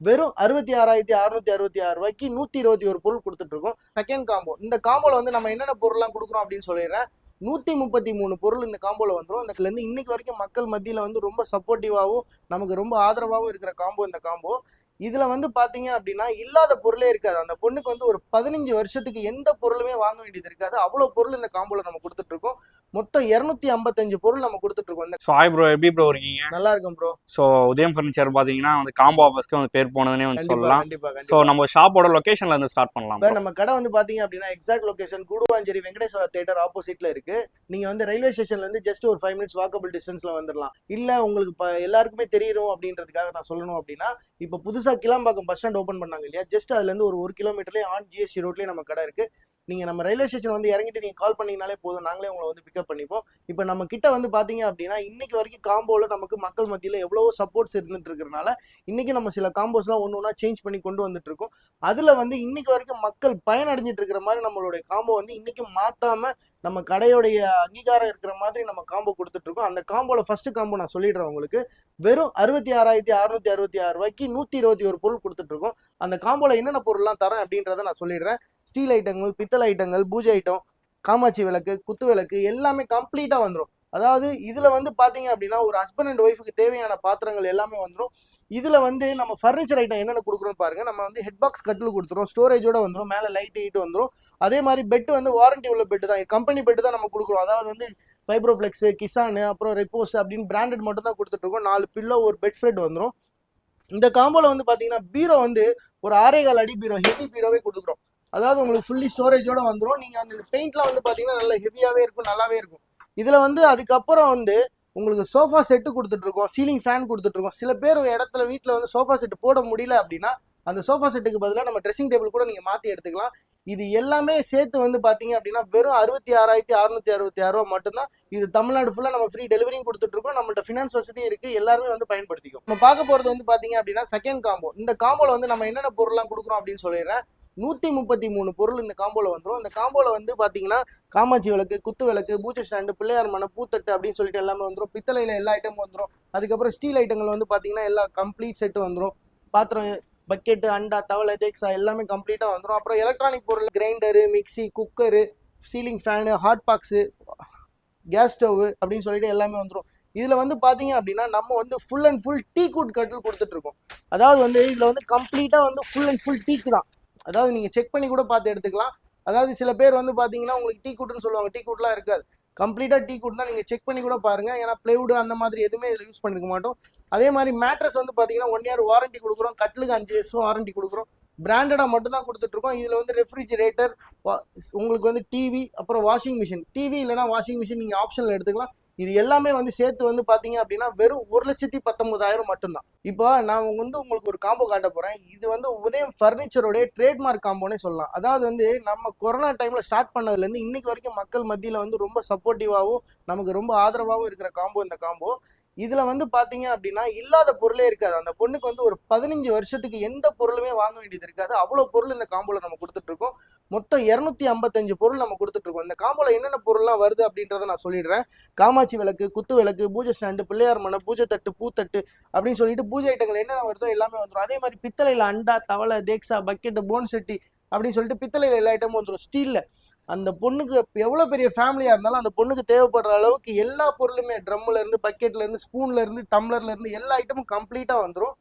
வெறும் அறுபத்தி ஆறாயிரத்தி அறுநூத்தி அறுபத்தி ஆறு ரூபாய்க்கு நூத்தி இருபத்தி ஒரு பொருள் கொடுத்துட்டு இருக்கோம் செகண்ட் காம்போ இந்த காம்போல வந்து நம்ம என்னென்ன பொருள்லாம் கொடுக்குறோம் அப்படின்னு சொல்லிடுறேன். நூத்தி முப்பத்தி மூணு பொருள் இந்த காம்போல வந்துடும் இந்த இன்னைக்கு வரைக்கும் மக்கள் மத்தியில வந்து ரொம்ப சப்போர்ட்டிவாகவும் நமக்கு ரொம்ப ஆதரவாகவும் இருக்கிற காம்போ இந்த காம்போ இதுல வந்து பாத்தீங்க அப்படின்னா இல்லாத பொருளே இருக்காது. அந்த பொண்ணுக்கு வந்து ஒரு பதினஞ்சு வருஷத்துக்கு எந்த பொருளுமே வாங்க வேண்டியது இருக்காது. அவ்வளவு பொருள் இந்த காம்போல நம்ம கொடுத்துட்டு இருக்கோம். மொத்தம் இருநூத்தி ஐம்பத்தஞ்சு பொருள் நம்ம கொடுத்துட்டு இருக்கோம். ஸோ ஹாய் ப்ரோ எப்படி ப்ரோ இருக்கீங்க? நல்லா இருக்கும் ப்ரோ ஸோ உதயம் ஃபர்னிச்சர் பார்த்தீங்கன்னா வந்து காம்போ ஆஃபர்ஸ்க்கு வந்து பேர் போனதுனே வந்து சொல்லலாம். ஸோ நம்ம ஷாப்போட லொகேஷன்ல இருந்து ஸ்டார்ட் பண்ணலாம். நம்ம கடை வந்து பாத்தீங்க அப்படின்னா exact location Guduvanchery Venkateswara theatre ஆப்போசிட்ல இருக்கு. நீங்க வந்து ரயில்வே ஸ்டேஷன்ல இருந்து ஜஸ்ட் ஒரு ஃபைவ் மினிட்ஸ் வாக்கபிள் டிஸ்டன்ஸ்ல வந்துடலாம் இல்ல உங்களுக்கு எல்லாருக்குமே தெரியணும் அப்படின்றதுக்காக நான் சொல்லணும் அப்படின்னா இப்ப புதுசா கிளாம்பாக்கம் பஸ் ஸ்டாண்ட் ஓபன் பண்ணாங்க இல்லையா? ஜஸ்ட் அதுல இருந்து ஒரு ஒரு கிலோமீட்டர்லயே ஆன் ஜிஎஸ்டி ரோட்லயே நம்ம கடை இருக்கு. நீங்க நம்ம ரயில்வே ஸ்டேஷன் வந்து இறங்கிட்டு நீங்க கால் பண்ணீங்கனாலே போதும். நாங்களே உங்களை வந்து பிக்கப் பண்ணிப்போம். இப்போ நம்ம கிட்ட வந்து பாத்தீங்க அப்படின்னா இன்னைக்கு வரைக்கும் காம்போல நமக்கு மக்கள் மத்தியில எவ்வளவோ சப்போர்ட்ஸ் இருந்துட்டு இருக்கிறனால இன்னைக்கு நம்ம சில காம்போஸ்லாம் ஒன்று ஒன்றா சேஞ்ச் பண்ணி கொண்டு வந்துட்டு இருக்கோம். அதுல வந்து இன்னைக்கு வரைக்கும் மக்கள் பயனடைஞ்சிட்டு இருக்கிற மாதிரி நம்மளுடைய காம்போ வந்து இன்னைக்கு மாத்தாம நம்ம கடையுடைய அங்கீகாரம் இருக்கிற மாதிரி நம்ம காம்போ கொடுத்துட்டு இருக்கோம். அந்த காம்போல ஃபர்ஸ்ட் காம்போ நான் சொல்லிடுறேன் உங்களுக்கு. வெறும் அறுபத்தி ஆறாயிரத்தி அறுநூத்தி அறுபத்தி ஆறு ரூபாய்க்கு நூத்தி இருபத்தி ஒரு பொருள் கொடுத்துட்டு இருக்கோம் அந்த காம்போல என்னென்ன பொருள்லாம் தரேன் அப்படின்றத நான் சொல்லிடுறேன். ஸ்டீல் ஐட்டங்கள் பித்தளை ஐட்டங்கள் பூஜை ஐட்டம் காமாட்சி விளக்கு குத்து விளக்கு எல்லாமே கம்ப்ளீட்டாக வந்துடும் அதாவது இதில் வந்து பார்த்தீங்க அப்படின்னா ஒரு ஹஸ்பண்ட் அண்ட் ஒய்ஃபுக்கு தேவையான பாத்திரங்கள் எல்லாமே வந்துடும் இதில் வந்து நம்ம ஃபர்னிச்சர் ஐட்டம் என்னென்ன கொடுக்குறோம் பாருங்க. நம்ம வந்து ஹெட் பாக்ஸ் கட்டில் கொடுத்துரும். ஸ்டோரேஜோட வந்துடும் மேலே லைட் ஹீட் வந்துடும் அதே மாதிரி பெட் வந்து வாரண்டி உள்ள பெட் தான். கம்பெனி பெட் தான் நம்ம கொடுக்குறோம். அதாவது வந்து ஃபைப்ரோஃப்ளெக்ஸு கிசானு அப்புறம் ரெப்போஸ் அப்படின்னு பிராண்டட் மட்டும் தான் கொடுத்துட்ருக்கோம். நாலு பில்லோ ஒரு பெட் ஸ்ப்ரெட் வந்துடும் இந்த காம்போல வந்து பாத்தீங்கன்னா பீரோ வந்து ஒரு ஆறே கால் அடி பீரோ ஹெவி பீரோவே கொடுக்குறோம். அதாவது உங்களுக்கு ஃபுல்லி ஸ்டோரேஜோட வந்துடும் நீங்க அந்த பெயிண்ட்லாம் வந்து பாத்தீங்கன்னா நல்ல ஹெவியாவே இருக்கும் நல்லாவே இருக்கும். இதுல வந்து அதுக்கப்புறம் வந்து உங்களுக்கு சோஃபா செட்டு கொடுத்துட்டு இருக்கோம். சீலிங் ஃபேன் கொடுத்துட்டு இருக்கோம். சில பேர் ஒரு இடத்துல வீட்டில் வந்து சோஃபா செட்டு போட முடியல அப்படின்னா அந்த சோஃபா செட்டுக்கு பதிலாக நம்ம ட்ரெஸ்ஸிங் டேபிள் கூட நீங்கள் மாற்றி எடுத்துக்கலாம். இது எல்லாமே சேர்த்து வந்து பார்த்தீங்க அப்படின்னா வெறும் அறுபத்தி ஆறாயிரத்தி அறுநூத்தி அறுபத்தி ஆறு ரூபா மட்டும்தான். இது தமிழ்நாடு ஃபுல்லாக நம்ம ஃப்ரீ டெலிவரியும் கொடுத்துட்ருக்கோம். நம்மள்ட்ட ஃபினான்ஸ் வசதி இருக்குது எல்லாருமே வந்து பயன்படுத்திக்கும். நம்ம பார்க்க போகிறது வந்து பார்த்தீங்க அப்படின்னா செகண்ட் காம்போ இந்த காம்போவில் வந்து நம்ம என்னென்ன பொருள்லாம் கொடுக்குறோம் அப்படின்னு சொல்லிடுறேன். நூற்றி முப்பத்தி மூணு பொருள் இந்த காம்போவில் வந்துடும் இந்த காம்போவில் வந்து பார்த்தீங்கன்னா காமாட்சி விளக்கு குத்து விளக்கு பூஜை ஸ்டாண்டு பிள்ளையார் மனை பூத்தட்டு அப்படின்னு சொல்லிட்டு எல்லாமே வந்துடும் பித்தளையில் எல்லா ஐட்டமும் வந்துடும் அதுக்கப்புறம் ஸ்டீல் ஐட்டங்கள் வந்து பார்த்தீங்கன்னா எல்லா கம்ப்ளீட் செட்டு வந்துடும் பாத்திரம் பக்கெட்டு அண்டா தவளை தேக்ஸா எல்லாமே கம்ப்ளீட்டாக வந்துடும் அப்புறம் எலக்ட்ரானிக் பொருள் grinder mixie cooker ceiling fan hot box gas stove அப்படின்னு சொல்லிட்டு எல்லாமே வந்துடும் இதில் வந்து பார்த்தீங்க அப்படின்னா நம்ம வந்து full and full teak wood கட்டில் கொடுத்துட்ருக்கோம் அதாவது வந்து இதில் வந்து கம்ப்ளீட்டாக வந்து ஃபுல் அண்ட் ஃபுல் டீக்கு தான். அதாவது நீங்கள் செக் பண்ணி கூட பார்த்து எடுத்துக்கலாம். அதாவது சில பேர் வந்து பார்த்தீங்கன்னா உங்களுக்கு டீ குட்டுன்னு சொல்லுவாங்க. டீ குட்லாம் இருக்காது. கம்ப்ளீட்டாக டீ கூட தான் நீங்கள் செக் பண்ணி கூட பாருங்கள் ஏன்னா பிளைவுட் அந்த மாதிரி எதுவுமே இதில் யூஸ் பண்ணிருக்க மாட்டோம். அதே மாதிரி மேட்ரஸ் வந்து பார்த்தீங்கன்னா ஒன் இயர் வாரண்டி கொடுக்குறோம். கட்டிலுக்கு அஞ்சு வருஷம் வாரண்டி கொடுக்குறோம். பிராண்டடாக மட்டும் தான் கொடுத்துட்ருக்கோம் இதில் வந்து ரெஃப்ரிஜிரேட்டர் உங்களுக்கு வந்து டிவி அப்புறம் வாஷிங் மிஷின் டிவி இல்லைனா வாஷிங் மிஷின் நீங்கள் ஆப்ஷனில் எடுத்துக்கலாம். இது எல்லாமே வந்து சேர்த்து வந்து பார்த்தீங்க அப்படின்னா வெறும் ஒரு லட்சத்தி பத்தொன்பதாயிரம் மட்டும்தான். இப்போ நான் வந்து உங்களுக்கு ஒரு காம்போ காட்ட போகிறேன் இது வந்து உதயம் ஃபர்னிச்சரோடைய ட்ரேட்மார்க் காம்போனே சொல்லலாம். அதாவது வந்து நம்ம கொரோனா டைமில் ஸ்டார்ட் பண்ணதுலேருந்து இன்னைக்கு வரைக்கும் மக்கள் மத்தியில் வந்து ரொம்ப சப்போர்ட்டிவாகவும் நமக்கு ரொம்ப ஆதரவாகவும் இருக்கிற காம்போ இந்த காம்போ இதுல வந்து பாத்தீங்க அப்படின்னா இல்லாத பொருளே இருக்காது. அந்த பொண்ணுக்கு வந்து ஒரு பதினஞ்சு வருஷத்துக்கு எந்த பொருளுமே வாங்க வேண்டியது இருக்காது. அவ்வளவு பொருள் இந்த காம்போல நம்ம கொடுத்துட்டு இருக்கோம். மொத்தம் இருநூத்தி ஐம்பத்தஞ்சு பொருள் நம்ம கொடுத்துட்டு இருக்கோம். இந்த காம்போல என்னென்ன பொருள்லாம் வருது அப்படின்றத நான் சொல்லிடுறேன். காமாட்சி விளக்கு குத்து விளக்கு பூஜை ஸ்டாண்டு பிள்ளையார் மனை பூஜை தட்டு பூத்தட்டு அப்படின்னு சொல்லிட்டு பூஜை ஐட்டங்கள் என்னென்ன வருதோ எல்லாமே வந்துடும் அதே மாதிரி பித்தளையில அண்டா தவளை தேக்ஸா பக்கெட்டு போன் செட்டி அப்படின்னு சொல்லிட்டு பித்தளையில எல்லா ஐட்டமும் வந்துடும் ஸ்டீல்ல. அந்த பொண்ணுக்கு எவ்வளோ பெரிய ஃபேமிலியாக இருந்தாலும் அந்த பொண்ணுக்கு தேவைப்படுற அளவுக்கு எல்லா பொருளுமே ட்ரம்முலேருந்து பக்கெட்லேருந்து ஸ்பூன்லேருந்து டம்ளர்லேருந்து எல்லா ஐட்டமும் கம்ப்ளீட்டாக வந்துடும்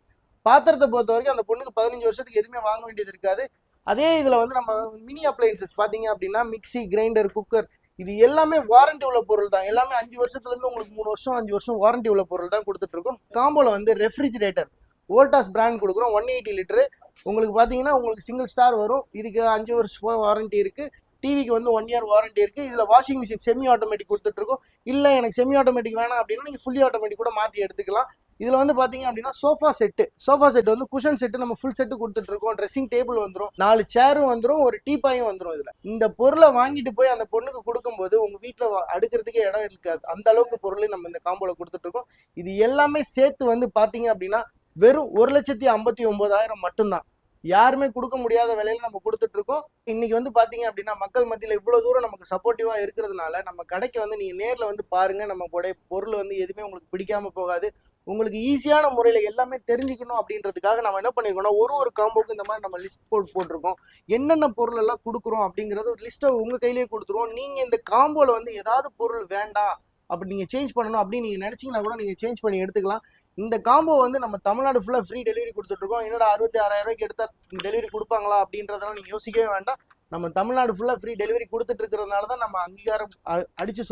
பாத்திரத்தை பொறுத்த வரைக்கும் அந்த பொண்ணுக்கு பதினஞ்சு வருஷத்துக்கு எதுவுமே வாங்க வேண்டியது இருக்காது. அதே இதில் வந்து நம்ம மினி அப்ளையன்சஸ் பார்த்தீங்க அப்படின்னா மிக்ஸி கிரைண்டர் குக்கர் இது எல்லாமே வாரண்டி உள்ள பொருள் தான். எல்லாமே அஞ்சு வருஷத்துலேருந்து உங்களுக்கு மூணு வருஷம் அஞ்சு வருஷம் வாரண்டி உள்ள பொருள் தான் கொடுத்துட்ருக்கோம் காம்போவில் காம்போல வந்து ரெஃப்ரிஜிரேட்டர் ஓல்டாஸ் பிராண்ட் கொடுக்குறோம் ஒன் எயிட்டி லிட்டரு உங்களுக்கு பார்த்தீங்கன்னா உங்களுக்கு சிங்கிள் ஸ்டார் வரும். இதுக்கு அஞ்சு வருஷம் வாரண்டி இருக்குது டிவிக்கு வந்து ஒன் இயர் வாரண்டி இருக்கு. இதுல வாஷிங் மிஷின் செமி ஆட்டோமேட்டிக் கொடுத்துட்ருக்கோம் இல்லை எனக்கு செமி ஆட்டோமேட்டிக் வேணாம் அப்படின்னா நீங்கள் ஃபுல்லி ஆட்டோமேட்டிக் கூட மாற்றி எடுத்துக்கலாம். இதில் வந்து பார்த்தீங்க அப்படின்னா சோஃபா செட்டு சோஃபா செட் வந்து குஷன் செட்டு நம்ம ஃபுல் செட்டு கொடுத்துட்ருக்கோம் ட்ரெஸ்ஸிங் டேபிள் வந்துடும் நாலு சேரும் வந்துடும் ஒரு டீப்பாயும் வந்துடும் இதில். இந்த பொருளை வாங்கிட்டு போய் அந்த பொண்ணுக்கு கொடுக்கும்போது உங்கள் வீட்டில் அடுக்கிறதுக்கே இடம் இருக்காது. அந்த அளவுக்கு பொருளையும் நம்ம இந்த காம்போல கொடுத்துட்ருக்கோம் இது எல்லாமே சேர்த்து வந்து பார்த்தீங்க அப்படின்னா வெறும் ஒரு லட்சத்தி ஐம்பத்தி ஒன்பதாயிரம் மட்டும்தான். யாருமே கொடுக்க முடியாத விலையில நம்ம கொடுத்துட்டு இருக்கோம் இன்னைக்கு வந்து பாத்தீங்க அப்படின்னா மக்கள் மத்தியில இவ்வளவு தூரம் நமக்கு சப்போர்ட்டிவா இருக்கிறதுனால நம்ம கடைக்கு வந்து நீங்க நேர்ல வந்து பாருங்க. நம்ம கூட பொருள் வந்து எதுவுமே உங்களுக்கு பிடிக்காம போகாது. உங்களுக்கு ஈஸியான முறையில எல்லாமே தெரிஞ்சுக்கணும் அப்படின்றதுக்காக நம்ம என்ன பண்ணிருக்கோம்னா ஒரு ஒரு காம்போக்கு இந்த மாதிரி நம்ம லிஸ்ட் போட்டு போட்டிருக்கோம். என்னென்ன பொருள் எல்லாம் கொடுக்குறோம் அப்படிங்கறது ஒரு லிஸ்ட்டை உங்க கையிலேயே கொடுத்துருவோம். நீங்க இந்த காம்போல வந்து ஏதாவது பொருள் வேண்டாம். அப்படி நீங்கள் சேஞ்ச் பண்ணணும் அப்படின்னு நீங்கள் நினச்சிங்கன்னா கூட நீங்கள் சேஞ்ச் பண்ணி எடுத்துக்கலாம். இந்த காம்போ வந்து நம்ம தமிழ்நாடு ஃபுல்லாக ஃப்ரீ டெலிவரி கொடுத்துட்ருக்கோம் என்னோட என்னடா அறுபத்தி ஆறாயிரம் ரூபாய்க்கு எடுத்தா டெலிவரி கொடுப்பாங்களா அப்படின்றதெல்லாம் நீங்கள் யோசிக்கவே வேண்டாம். நம்ம தமிழ்நாடு ஃபுல்லாக ஃப்ரீ டெலிவரி கொடுத்துட்டு இருக்கிறதுனால தான் நம்ம அங்கீகாரம் அ- அடிச்சு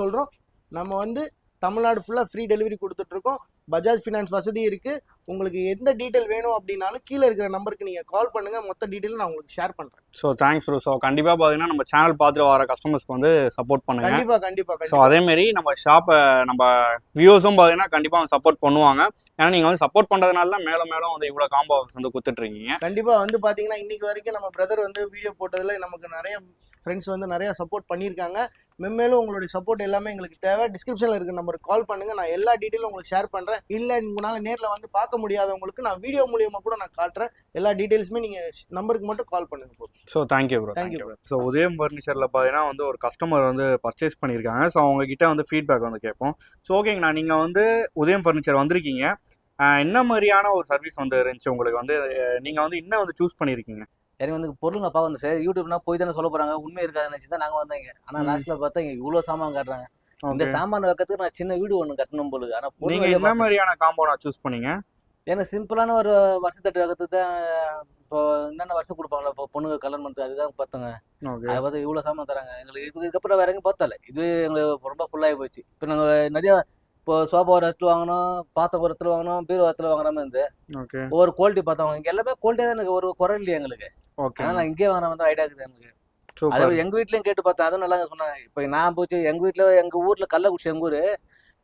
நம்ம வந்து தமிழ்நாடு ஃபுல்லாக ஃப்ரீ டெலிவரி கொடுத்துட்ருக்கோம் பஜாஜ் ஃபினான்ஸ் வசதி இருக்கு. உங்களுக்கு எந்த டீட்டெயில் வேணும் அப்படின்னாலும் கீழே இருக்கிற நம்பருக்கு நீங்க கால் பண்ணுங்க. மொத்த டீட்டெயில் நான் உங்களுக்கு ஷேர் பண்றேன். ஸோ தேங்க்ஸ் ப்ரோ ஸோ கண்டிப்பாக பார்த்தீங்கன்னா நம்ம சேனல் பார்த்துட்டு வர கஸ்டமர்ஸ்க்கு வந்து சப்போர்ட் பண்ணுங்க. கண்டிப்பா கண்டிப்பா ஸோ அதேமாரி நம்ம ஷாப்பை நம்ம வியூஸும் பார்த்தீங்கன்னா கண்டிப்பாக சப்போர்ட் பண்ணுவாங்க. ஏன்னா நீங்கள் வந்து சப்போர்ட் பண்ணுறதுனால தான் மேலும் மேலும் வந்து இவ்வளோ காம்போ ஆஃபர்ஸ் வந்து கொடுத்துட்ருக்கீங்க கண்டிப்பா வந்து பாத்தீங்கன்னா இன்னைக்கு வரைக்கும் நம்ம பிரதர் வந்து வீடியோ போட்டதுல நமக்கு நிறைய ஃப்ரெண்ட்ஸ் வந்து நிறைய சப்போர்ட் பண்ணியிருக்காங்க. மென்மேலும் உங்களுடைய சப்போர்ட் எல்லாமே எங்களுக்கு தேவை. டிஸ்கிரிப்ஷன்ல இருக்க நம்பருக்கு கால் பண்ணுங்க. நான் எல்லா டீட்டெயிலும் உங்களுக்கு ஷேர் பண்றேன். இல்ல உங்களால நேர்ல வந்து பார்க்க முடியாதவங்களுக்கு நான் வீடியோ மூலியமா கூட நான் காட்டுறேன். எல்லா டீட்டெயில்ஸுமே நீங்க நம்பருக்கு மட்டும் கால் பண்ணுங்க போதும். So thank you bro thank you so Udhayam ஃபர்னிச்சரில் பார்த்தீங்கன்னா வந்து ஒரு கஸ்டமர் வந்து பர்ச்சேஸ் பண்ணியிருக்காங்க. ஸோ அவங்க கிட்ட வந்து ஃபீட்பேக் வந்து கேட்போம். ஸோ ஓகேங்கண்ணா நீங்கள் வந்து உதயம் ஃபர்னிச்சர் வந்திருக்கீங்க. என்ன மாதிரியான ஒரு சர்வீஸ் வந்து இருந்துச்சு உங்களுக்கு வந்து? நீங்கள் வந்து என்ன வந்து சூஸ் பண்ணியிருக்கீங்க? எனக்கு வந்து பொருளுங்க பார்க்க வந்து சார் யூடியூப்னா போய் தானே சொல்ல போறாங்க. உண்மை இருக்காது நினைச்சு தான் நாங்க வந்தீங்க. ஆனா ம். லாஸ்ட்ல பார்த்தா இங்க இவ்வளவு சாமான் காட்டுறாங்க. இந்த சாமான் வைக்கிறதுக்கு நான் சின்ன வீடு ஒண்ணு கட்டணும் போலுது ஆனா பொருள் நீங்கள் என்ன மாதிரியான காம்போ நான் சூஸ் பண்ணீங்க? எனக்கு சிம்பிளான ஒரு வருஷத்தட்டு வைக்கிறதுக்கு தான் இப்போ என்னென்ன வருஷம் கொடுப்பாங்களா இப்போ பொண்ணுங்க கல்யாணம் பண்ணுறது அதுதான் பார்த்தோங்க. அதை பார்த்து இவ்வளோ சாமான் தராங்க. எங்களுக்கு இது இதுக்கப்புறம் வேற எங்கேயும் பார்த்தல. இது எங்களுக்கு ரொம்ப ஃபுல்லாகி போச்சு. இப்போ நாங்கள் நிறைய இப்போ சோஃபா ஒரு இடத்துல வாங்கணும் பாத்திரம் ஒரு இடத்துல வாங்கணும் பீரோ இடத்துல வாங்குற மாதிரி இருந்து ஒவ்வொரு குவாலிட்டி பார்த்தவங்க இங்கே எல்லாமே குவாலிட்டியாக தான் எனக்கு ஒரு குறை இல்லையா எங்களுக்கு. ஓகே நான் இங்கே மாதிரி ஐடியா இருக்குது எனக்கு. அதே எங்க வீட்லயும் கேட்டு பார்த்தேன் அதுவும் நல்லா சொன்னாங்க. இப்போ நான் போச்சு எங்க வீட்ல எங்க ஊர்ல கள்ளக்குறிச்சி எங்க ஊரு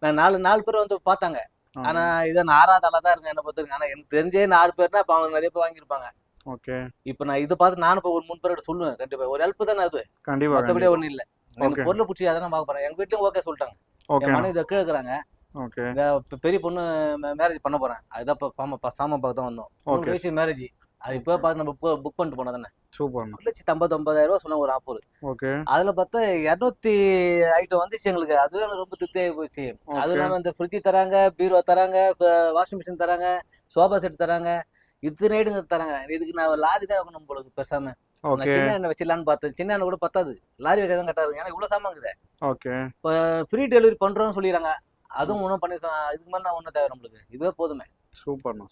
நான் நாலு நாலு பேர் வந்து பார்த்தாங்க. ஆனா இதை நான் ஆறாவது ஆளா தான் இருக்கேன் என்ன பொறுத்திருக்கு ஆனா எனக்கு தெரிஞ்சே நாலு பேர்னா அப்ப அவங்க நிறைய பேர் வாங்கியிருப்பாங்க. ஓகே. இப்போ நான் இதை பார்த்து நானும் இப்போ ஒரு மூணு பேரோட சொல்லுவேன் கண்டிப்பா. ஒரு ஹெல்ப் தானே அது. கண்டிப்பா மற்றபடி கண்டிப்பா. ஒண்ணும் இல்ல. எனக்கு. பொருளை பிடிச்சி அதை நான் பார்க்க போறேன். எங்க வீட்லயும் ஓகே சொல்லிட்டாங்க. என் மனைவி இதை ஓகே. பெ- பெரிய பொண்ணு மேரேஜ் பண்ண போறேன். அதுதான் இப்போ சாம சாமான் பார்க்க தான் வந்தோம். மேரேஜ் அது இப்போ பார்த்து நம்ம புக் பண்ணிட்டு போனோம் தானே? சூப்பர்ண்ணா ஒரு லட்சத்தி ஐம்பது ஒன்பதாயிரம் ரூபா சொன்னாங்க ஒரு ஆஃபர் ஓகே அதுல பார்த்தா இரநூத்தி ஐட்டம் வந்துச்சு எங்களுக்கு. அதுவே எனக்கு ரொம்ப திருப்தியாகி போச்சு. அது ஓகே இல்லாம இந்த ஃப்ரிட்ஜ் தராங்க பீரோ தராங்க வாஷிங் மிஷின் தராங்க சோஃபா செட் தராங்க இத்தனை ஐடுங்க தராங்க. இதுக்கு நான் லாரி தான் வைக்கணும் போல ஓகே சின்ன எண்ணெய் வச்சிடலான்னு பார்த்தேன். சின்ன எண்ணெய் கூட பத்தாது. லாரி வைக்க தான் கட்டாரு ஏன்னா இவ்வளவு சாமான் இருக்குது. ஓகே ஃப்ரீ டெலிவரி பண்றோம்னு சொல்லிடுறாங்க. அதுவும் ஒன்றும் பண்ணி இதுக்கு மேலே நான் ஒன்றும் தேவை நம்மளுக்கு. இதுவே போதுமே. சூப்பர்ண்ணா